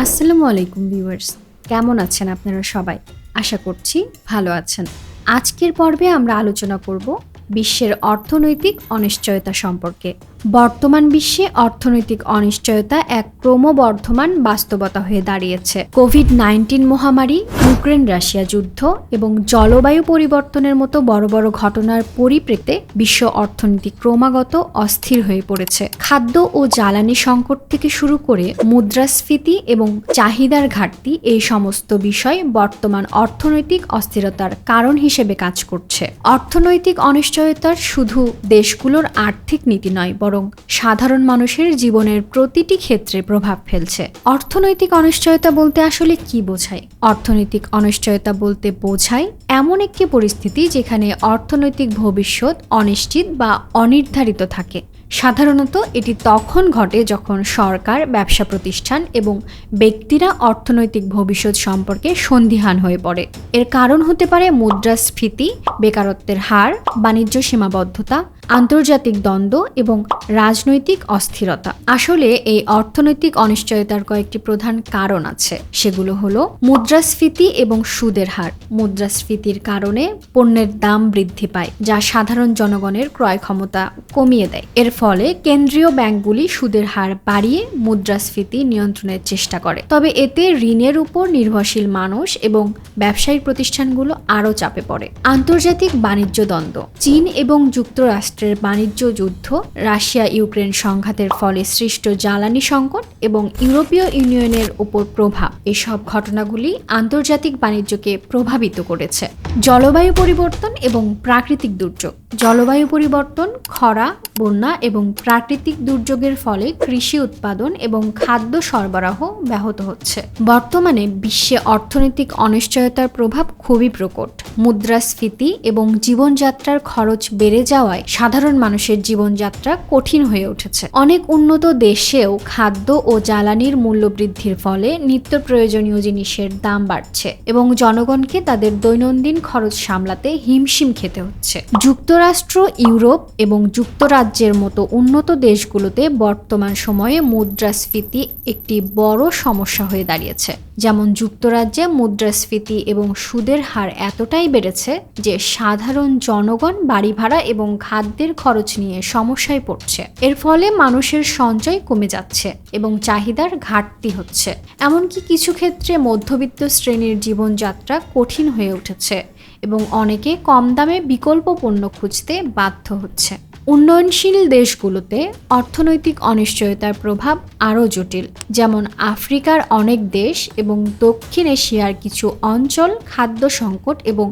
আসসালামু আলাইকুম ভিউয়ার্স। কেমন আছেন আপনারা সবাই? আশা করছি ভালো আছেন। আজকের পর্বে আমরা আলোচনা করব বিশ্বের অর্থনৈতিক অনিশ্চয়তা সম্পর্কে। বর্তমান বিশ্বে অর্থনৈতিক অনিশ্চয়তা এক ক্রমবর্ধমান বাস্তবতা হয়ে দাঁড়িয়েছে। কোভিড নাইন্টিন মহামারী ইউক্রেন রাশিয়া যুদ্ধ এবং জলবায়ু পরিবর্তনের মতো বড় বড় ঘটনার পরিপ্রেক্ষিতে বিশ্ব অর্থনীতি ক্রমাগত অস্থির হয়ে পড়েছে। খাদ্য ও জ্বালানি সংকট থেকে শুরু করে মুদ্রাস্ফীতি এবং চাহিদার ঘাটতি এই সমস্ত বিষয় বর্তমান অর্থনৈতিক অস্থিরতার কারণ হিসেবে কাজ করছে। অর্থনৈতিক অনিশ্চয়তার শুধু দেশগুলোর আর্থিক নীতি নয় সাধারণ মানুষের জীবনের প্রতিটি ক্ষেত্রে প্রভাব ফেলছে। অর্থনৈতিক অনিশ্চয়তা বলতে আসলে কি বোঝায়? অর্থনৈতিক অনিশ্চয়তা বলতে বোঝায় এমন একটি পরিস্থিতি যেখানে অর্থনৈতিক ভবিষ্যৎ অনিশ্চিত বা অনির্ধারিত থাকে। সাধারণত এটি তখন ঘটে যখন সরকার, ব্যবসা প্রতিষ্ঠান এবং ব্যক্তিরা অর্থনৈতিক ভবিষ্যৎ সম্পর্কে সন্দিহান হয়ে পড়ে। এর কারণ হতে পারে মুদ্রাস্ফীতি, বেকারত্বের হার, বাণিজ্য সীমাবদ্ধতা আন্তর্জাতিক দ্বন্দ্ব এবং রাজনৈতিক অস্থিরতা। আসলে এই অর্থনৈতিক অনিশ্চয়তার কয়েকটি প্রধান কারণ আছে। সেগুলো হলো মুদ্রাস্ফীতি এবং সুদের হার। মুদ্রাস্ফীতির কারণে পণ্যের দাম বৃদ্ধি পায়, যা সাধারণ জনগণের ক্রয় ক্ষমতা কমিয়ে দেয়। এর ফলে কেন্দ্রীয় ব্যাংকগুলি সুদের হার বাড়িয়ে মুদ্রাস্ফীতি নিয়ন্ত্রণের চেষ্টা করে। তবে এতে ঋণের উপর নির্ভরশীল মানুষ এবং ব্যবসায়িক প্রতিষ্ঠানগুলো আরও চাপে পড়ে। আন্তর্জাতিক বাণিজ্য দ্বন্দ্ব। চীন এবং যুক্তরাষ্ট্রের বাণিজ্য যুদ্ধ রাশিয়া ইউক্রেন সংঘাতের ফলে সৃষ্ট জ্বালানি সংকট এবং ইউরোপীয় ইউনিয়নের উপর প্রভাব। এসব ঘটনাগুলি আন্তর্জাতিক বাণিজ্যকে প্রভাবিত করেছে। জলবায়ু পরিবর্তন এবং প্রাকৃতিক দুর্যোগ। জলবায়ু পরিবর্তন, খরা, বন্যা এবং প্রাকৃতিক দুর্যোগের ফলে কৃষি উৎপাদন এবং খাদ্য সরবরাহ ব্যাহত হচ্ছে। বর্তমানে বিশ্বে অর্থনৈতিক অনিশ্চয়তার প্রভাব খুবই প্রকট। মুদ্রাস্ফীতি এবং জীবনযাত্রার খরচ বেড়ে যাওয়ায় সাধারণ মানুষের জীবনযাত্রা কঠিন হয়ে উঠেছে। অনেক উন্নত দেশেও খাদ্য ও জ্বালানির মূল্য বৃদ্ধির ফলে নিত্য প্রয়োজনীয় জিনিসের দাম বাড়ছে এবং জনগণকে তাদের দৈনন্দিন খরচ সামলাতে হিমশিম খেতে হচ্ছে। যুক্তরাষ্ট্র, ইউরোপ এবং যুক্তরাজ্যের মতো উন্নত দেশগুলোতে বর্তমান সময়ে মুদ্রাস্ফীতি একটি বড় সমস্যা হয়ে দাঁড়িয়েছে। যেমন যুক্তরাজ্যে মুদ্রাস্ফীতি এবং সুদের হার এতটাই বেড়েছে যে সাধারণ জনগণ বাড়ি ভাড়া এবং খাদ্যের খরচ নিয়ে সমস্যায় পড়ছে। এর ফলে মানুষের সঞ্চয় কমে যাচ্ছে এবং চাহিদার ঘাটতি হচ্ছে। এমনকি কিছু ক্ষেত্রে মধ্যবিত্ত শ্রেণির জীবনযাত্রা কঠিন হয়ে উঠেছে এবং অনেকে কম দামে বিকল্প পণ্য খুঁজতে বাধ্য হচ্ছে। উন্নয়নশীল দেশগুলোতে অর্থনৈতিক অনিশ্চয়তার প্রভাব আরও জটিল, যেমন আফ্রিকার অনেক দেশ এবং দক্ষিণ এশিয়ার কিছু অঞ্চল খাদ্য সংকট এবং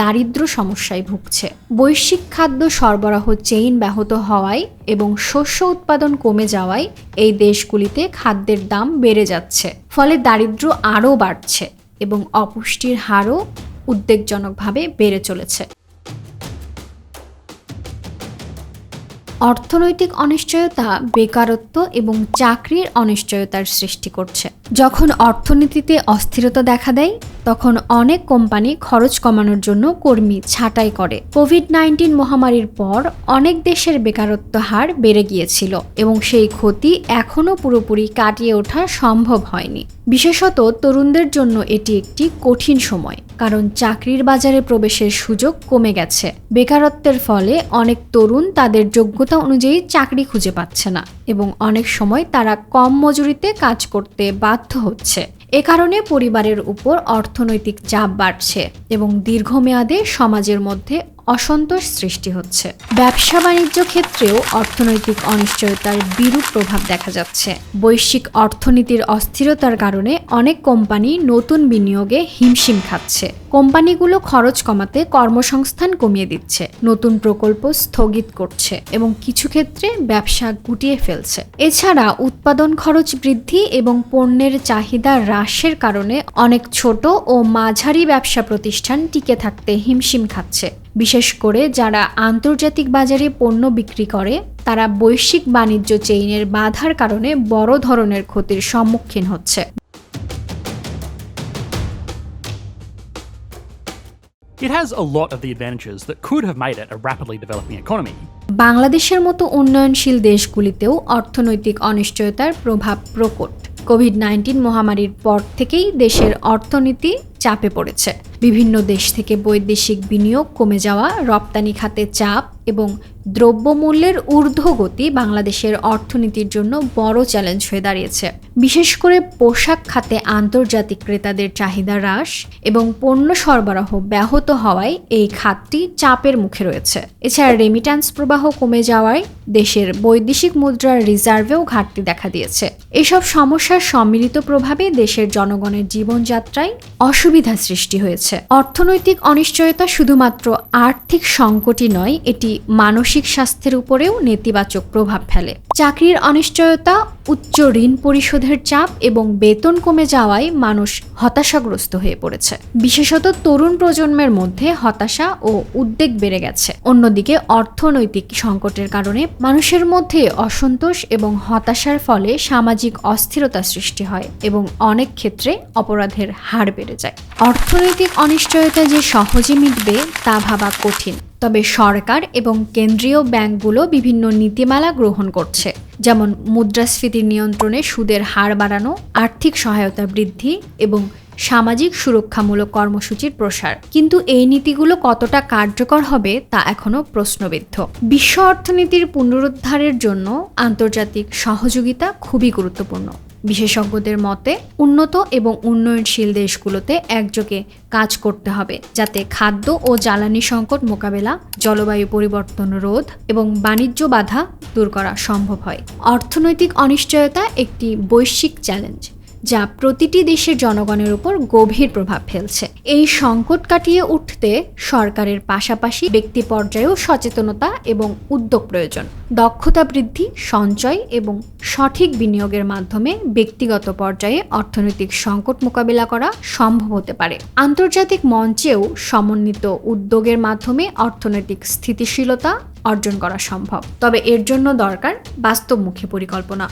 দারিদ্র সমস্যায় ভুগছে। বৈশ্বিক খাদ্য সরবরাহ চেইন ব্যাহত হওয়ায় এবং শস্য উৎপাদন কমে যাওয়ায় এই দেশগুলিতে খাদ্যের দাম বেড়ে যাচ্ছে, ফলে দারিদ্র আরও বাড়ছে এবং অপুষ্টির হারও উদ্বেগজনকভাবে বেড়ে চলেছে। অর্থনৈতিক অনিশ্চয়তা বেকারত্ব এবং চাকরির অনিশ্চয়তার সৃষ্টি করছে। যখন অর্থনীতিতে অস্থিরতা দেখা দেয় তখন অনেক কোম্পানি খরচ কমানোর জন্য কর্মী ছাঁটাই করে। কোভিড নাইন্টিন মহামারীর পর অনেক দেশের বেকারত্ব হার বেড়ে গিয়েছিল এবং সেই ক্ষতি এখনও পুরোপুরি কাটিয়ে ওঠা সম্ভব হয়নি। বিশেষত তরুণদের জন্য এটি একটি কঠিন সময়, কারণ চাকরির বাজারে প্রবেশের সুযোগ কমে গেছে। বেকারত্বের ফলে অনেক তরুণ তাদের যোগ্যতা অনুযায়ী চাকরি খুঁজে পাচ্ছে না এবং অনেক সময় তারা কম মজুরিতে কাজ করতে বাধ্য হচ্ছে। এ কারণে পরিবারের উপর অর্থনৈতিক চাপ বাড়ছে এবং দীর্ঘমেয়াদে সমাজের মধ্যে অসন্তোষ সৃষ্টি হচ্ছে। ব্যবসা বাণিজ্য ক্ষেত্রেও অর্থনৈতিক অনিশ্চয়তার বিরূপ প্রভাব দেখা যাচ্ছে। বৈশ্বিক অর্থনীতির অস্থিরতার কারণে অনেক কোম্পানি নতুন বিনিয়োগে হিমশিম খাচ্ছে। কোম্পানিগুলো খরচ কমাতে কর্মসংস্থান কমিয়ে দিচ্ছে, নতুন প্রকল্প স্থগিত করছে এবং কিছু ক্ষেত্রে ব্যবসা গুটিয়ে ফেলছে। এছাড়া উৎপাদন খরচ বৃদ্ধি এবং পণ্যের চাহিদা হ্রাসের কারণে অনেক ছোট ও মাঝারি ব্যবসা প্রতিষ্ঠান টিকে থাকতে হিমশিম খাচ্ছে। বিশেষ করে যারা আন্তর্জাতিক বাজারে পণ্য বিক্রি করে, তারা বৈশ্বিক বাণিজ্য চেইনের বাধার কারণে বড় ধরনের ক্ষতির সম্মুখীন হচ্ছে। It has a lot of the advantages that could have made it a rapidly developing economy. বাংলাদেশের মতো উন্নয়নশীল দেশগুলিতেও অর্থনৈতিক অনিশ্চয়তার প্রভাব প্রকট কোভিড নাইন্টিন মহামারীর পর থেকেই দেশের অর্থনীতি চাপে পড়েছে বিভিন্ন দেশ থেকে বৈদেশিক বিনিয়োগ কমে যাওয়া, রপ্তানি খাতে চাপ এবং দ্রব্যমূল্যের ঊর্ধ্বগতি বাংলাদেশের অর্থনীতির জন্য বড় চ্যালেঞ্জ হয়ে দাঁড়িয়েছে। বিশেষ করে পোশাক খাতে আন্তর্জাতিক ক্রেতাদের চাহিদা হ্রাস এবং পণ্য সরবরাহ ব্যাহত হওয়ায় এই খাতটি চাপের মুখে রয়েছে। এছাড়া রেমিট্যান্স প্রবাহ কমে যাওয়ায় দেশের বৈদেশিক মুদ্রার রিজার্ভেও ঘাটতি দেখা দিয়েছে। এসব সমস্যার সম্মিলিত প্রভাবে দেশের জনগণের জীবনযাত্রায় অসুবিধা সৃষ্টি হয়েছে। অর্থনৈতিক অনিশ্চয়তা শুধুমাত্র আর্থিক সংকটই নয়, এটি মানসিক স্বাস্থ্যের উপরেও নেতিবাচক প্রভাব ফেলে। চাকরির অনিশ্চয়তা, উচ্চ ঋণ পরিশোধের চাপ এবং বেতন কমে যাওয়ায় মানুষ হতাশাগ্রস্ত হয়ে পড়েছে। বিশেষত তরুণ প্রজন্মের মধ্যে হতাশা ও উদ্বেগ বেড়ে গেছে। অন্যদিকে অর্থনৈতিক সংকটের কারণে মানুষের মধ্যে অসন্তোষ এবং হতাশার ফলে সামাজিক অস্থিরতা সৃষ্টি হয় এবং অনেক ক্ষেত্রে অপরাধের হার বেড়ে যায়। অর্থনৈতিক অনিশ্চয়তা যে সহজে মিটবে তা ভাবা কঠিন। তবে সরকার এবং কেন্দ্রীয় ব্যাংকগুলো বিভিন্ন নীতিমালা গ্রহণ করছে, যেমন মুদ্রাস্ফীতি নিয়ন্ত্রণে সুদের হার বাড়ানো, আর্থিক সহায়তা বৃদ্ধি এবং সামাজিক সুরক্ষামূলক কর্মসূচির প্রসার। কিন্তু এই নীতিগুলো কতটা কার্যকর হবে তা এখনও প্রশ্নবিদ্ধ। বিশ্ব অর্থনীতির পুনরুদ্ধারের জন্য আন্তর্জাতিক সহযোগিতা খুবই গুরুত্বপূর্ণ। বিশেষজ্ঞদের মতে, উন্নত এবং উন্নয়নশীল দেশগুলোতে একযোগে কাজ করতে হবে, যাতে খাদ্য ও জ্বালানি সংকট মোকাবেলা, জলবায়ু পরিবর্তন রোধ এবং বাণিজ্য বাধা দূর করা সম্ভব হয়। অর্থনৈতিক অনিশ্চয়তা একটি বৈশ্বিক চ্যালেঞ্জ। যা প্রতিটি দেশের জনগণের উপর গভীর প্রভাব ফেলছে। এই সংকট কাটিয়ে উঠতে সরকারের পাশাপাশি ব্যক্তি পর্যায়েও সচেতনতা এবং উদ্যোগ প্রয়োজন। দক্ষতা বৃদ্ধি, সঞ্চয় এবং সঠিক বিনিয়োগের মাধ্যমে ব্যক্তিগত পর্যায়ে অর্থনৈতিক সংকট মোকাবিলা করা সম্ভব হতে পারে। আন্তর্জাতিক মঞ্চেও সমন্বিত উদ্যোগের মাধ্যমে অর্থনৈতিক স্থিতিশীলতা অর্জন করা সম্ভব। তবে এর জন্য দরকার বাস্তবমুখী পরিকল্পনা।